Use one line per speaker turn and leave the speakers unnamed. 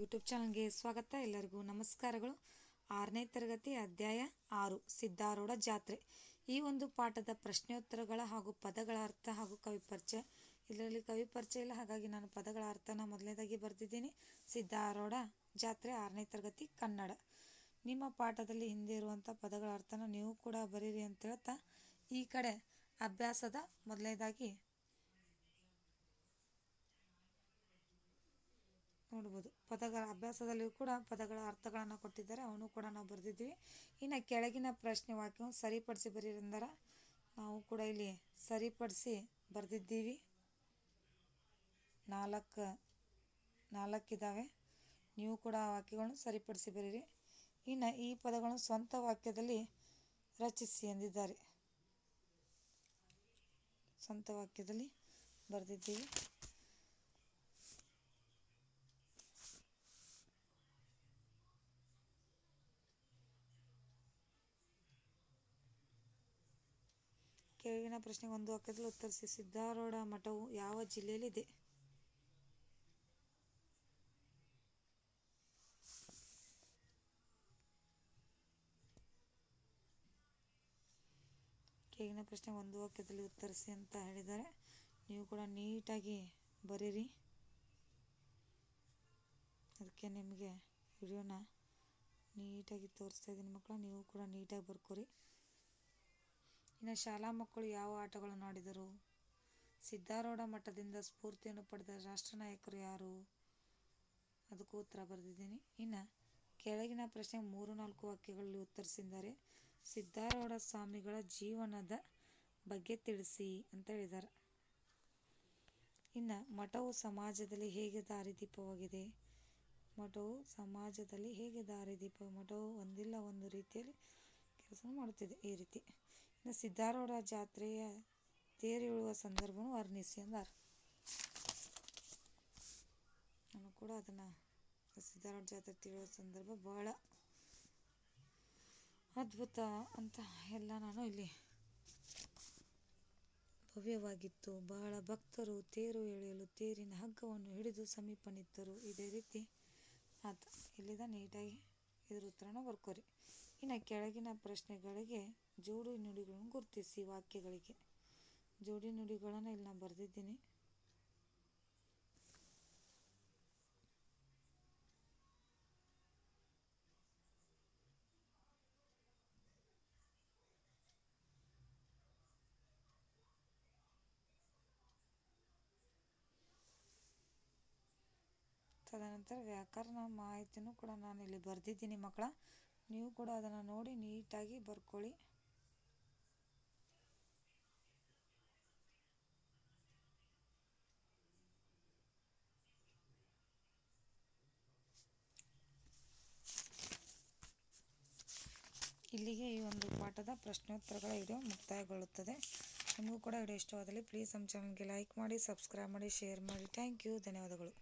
YouTube ಚಾನಲ್ಗೆ ಸ್ವಾಗತ. ಎಲ್ಲರಿಗೂ ನಮಸ್ಕಾರಗಳು. ಆರನೇ ತರಗತಿ ಅಧ್ಯಾಯ ಆರು ಸಿದ್ಧಾರೂಢ ಜಾತ್ರೆ. ಈ ಒಂದು ಪಾಠದ ಪ್ರಶ್ನೋತ್ತರಗಳ ಹಾಗೂ ಪದಗಳ ಅರ್ಥ ಹಾಗೂ ಕವಿ ಪರಿಚಯ. ಇದರಲ್ಲಿ ಕವಿ ಪರಿಚಯ ಇಲ್ಲ, ಹಾಗಾಗಿ ನಾನು ಪದಗಳ ಅರ್ಥನ ಮೊದಲನೇದಾಗಿ ಬರೆದಿದ್ದೀನಿ. ಸಿದ್ಧಾರೂಢ ಜಾತ್ರೆ, ಆರನೇ ತರಗತಿ, ಕನ್ನಡ. ನಿಮ್ಮ ಪಾಠದಲ್ಲಿ ಹಿಂದೆ ಇರುವಂಥ ಪದಗಳ ಅರ್ಥನ ನೀವು ಕೂಡ ಬರೀರಿ ಅಂತ ಹೇಳ್ತಾ, ಈ ಕಡೆ ಅಭ್ಯಾಸದ ಮೊದಲನೇದಾಗಿ ನೋಡ್ಬೋದು. ಪದಗಳ ಅಭ್ಯಾಸದಲ್ಲಿಯೂ ಕೂಡ ಪದಗಳ ಅರ್ಥಗಳನ್ನು ಕೊಟ್ಟಿದ್ದಾರೆ. ಅವನು ಕೂಡ ನಾವು ಬರೆದಿದ್ದೀವಿ. ಇನ್ನು ಕೆಳಗಿನ ಪ್ರಶ್ನೆ ವಾಕ್ಯವನ್ನು ಸರಿಪಡಿಸಿ ಬರೀರಂದರೆ ನಾವು ಕೂಡ ಇಲ್ಲಿ ಸರಿಪಡಿಸಿ ಬರೆದಿದ್ದೀವಿ. ನಾಲ್ಕು ನಾಲ್ಕಿದ್ದಾವೆ ನೀವು ಕೂಡ ವಾಕ್ಯಗಳನ್ನು ಸರಿಪಡಿಸಿ ಬರೀರಿ. ಇನ್ನು ಈ ಪದಗಳನ್ನು ಸ್ವಂತ ವಾಕ್ಯದಲ್ಲಿ ರಚಿಸಿ ಎಂದಿದ್ದಾರೆ. ಸ್ವಂತ ವಾಕ್ಯದಲ್ಲಿ ಬರೆದಿದ್ದೀವಿ. ಕೆಳಗಿನ ಪ್ರಶ್ನೆಗೆ ಒಂದು ವಾಕ್ಯದಲ್ಲಿ ಉತ್ತರಿಸಿ. ಸಿದ್ಧಾರೂಢ ಮಠವು ಯಾವ ಜಿಲ್ಲೆಯಲ್ಲಿದೆ? ಕೆಳಗಿನ ಪ್ರಶ್ನೆಗೆ ಒಂದು ವಾಕ್ಯದಲ್ಲಿ ಉತ್ತರಿಸಿ ಅಂತ ಹೇಳಿದ್ದಾರೆ. ನೀವು ಕೂಡ ನೀಟಾಗಿ ಬರೀರಿ. ಅದಕ್ಕೆ ನಿಮಗೆ ವಿಡಿಯೋನ ನೀಟಾಗಿ ತೋರಿಸ್ತಾ ಇದ್ದೀನಿ ಮಕ್ಕಳು. ನೀವು ಕೂಡ ನೀಟಾಗಿ ಬರ್ಕೋರಿ. ಇನ್ನು ಶಾಲಾ ಮಕ್ಕಳು ಯಾವ ಆಟಗಳನ್ನು ಆಡಿದರು ಸಿದ್ಧಾರೂಢ ಮಠದಿಂದ ಸ್ಫೂರ್ತಿಯನ್ನು ಪಡೆದ ರಾಷ್ಟ್ರ ನಾಯಕರು ಯಾರು? ಅದಕ್ಕೂ ಉತ್ತರ ಬರೆದಿದ್ದೀನಿ. ಇನ್ನು ಕೆಳಗಿನ ಪ್ರಶ್ನೆ ಮೂರು ನಾಲ್ಕು ವಾಕ್ಯಗಳಲ್ಲಿ ಉತ್ತರಿಸಿದ್ದಾರೆ. ಸಿದ್ಧಾರೂಢ ಸ್ವಾಮಿಗಳ ಜೀವನದ ಬಗ್ಗೆ ತಿಳಿಸಿ ಅಂತ ಹೇಳಿದ್ದಾರೆ. ಇನ್ನು ಮಠವು ಸಮಾಜದಲ್ಲಿ ಹೇಗೆ ದಾರಿದೀಪವಾಗಿದೆ? ಮಠವು ಸಮಾಜದಲ್ಲಿ ಹೇಗೆ ದಾರಿದೀಪ? ಮಠವು ಒಂದಿಲ್ಲ, ಒಂದು ರೀತಿಯಲ್ಲಿ ಕೆಲಸ ಮಾಡುತ್ತಿದೆ ಈ ರೀತಿ. ಸಿದ್ಧಾರೂಢ ಜಾತ್ರೆಯ ತೇರೇಳುವ ಸಂದರ್ಭವನ್ನು ವರ್ಣಿಸಿ ಅಂದಾರ. ನಾನು ಕೂಡ ಅದನ್ನು ಸಿದ್ಧಾರೂಢ ಜಾತ್ರೆ ತೇಳುವ ಸಂದರ್ಭ ಬಹಳ ಅದ್ಭುತ ಅಂತ ಎಲ್ಲ ನಾನು ಇಲ್ಲಿ ಭವ್ಯವಾಗಿತ್ತು. ಬಹಳ ಭಕ್ತರು ತೇರು ಎಳೆಯಲು ತೇರಿನ ಹಗ್ಗವನ್ನು ಹಿಡಿದು ಸಮೀಪ ನಿಂತರು ಇದೇ ರೀತಿ ಆತ ಇಲ್ಲಿದ ನೀಟಾಗಿ ಇದ್ರ ಉತ್ತರನ ಬರ್ಕೋರಿ. ಇನ್ನು ಕೆಳಗಿನ ಪ್ರಶ್ನೆಗಳಿಗೆ ಜೋಡಿ ನುಡಿಗಳನ್ನು ಗುರುತಿಸಿ ವಾಕ್ಯಗಳಿಗೆ. ಜೋಡಿ ನುಡಿಗಳನ್ನು ಇಲ್ಲಿ ನಾನು ಬರೆದಿದ್ದೀನಿ. ತದನಂತರ ವ್ಯಾಕರಣ ಮಾಹಿತಿನೂ ಕೂಡ ನಾನು ಇಲ್ಲಿ ಬರೆದಿದ್ದೀನಿ ಮಕ್ಕಳ. ನೀವು ಕೂಡ ಅದನ್ನು ನೋಡಿ ನೀಟಾಗಿ ಬರ್ಕೊಳ್ಳಿ. ಇಲ್ಲಿಗೆ ಈ ಒಂದು ಪಾಠದ ಪ್ರಶ್ನೋತ್ತರಗಳ ವಿಡಿಯೋ ಮುಕ್ತಾಯಗೊಳ್ಳುತ್ತದೆ. ನಿಮಗೂ ಕೂಡ ವಿಡಿಯೋ ಇಷ್ಟವಾದಲ್ಲಿ ಪ್ಲೀಸ್ ನಮ್ಮ ಚಾನಲ್ಗೆ ಲೈಕ್ ಮಾಡಿ ಸಬ್ಸ್ಕ್ರೈಬ್ ಮಾಡಿ ಶೇರ್ ಮಾಡಿ. ಥ್ಯಾಂಕ್ ಯು ಧನ್ಯವಾದಗಳು.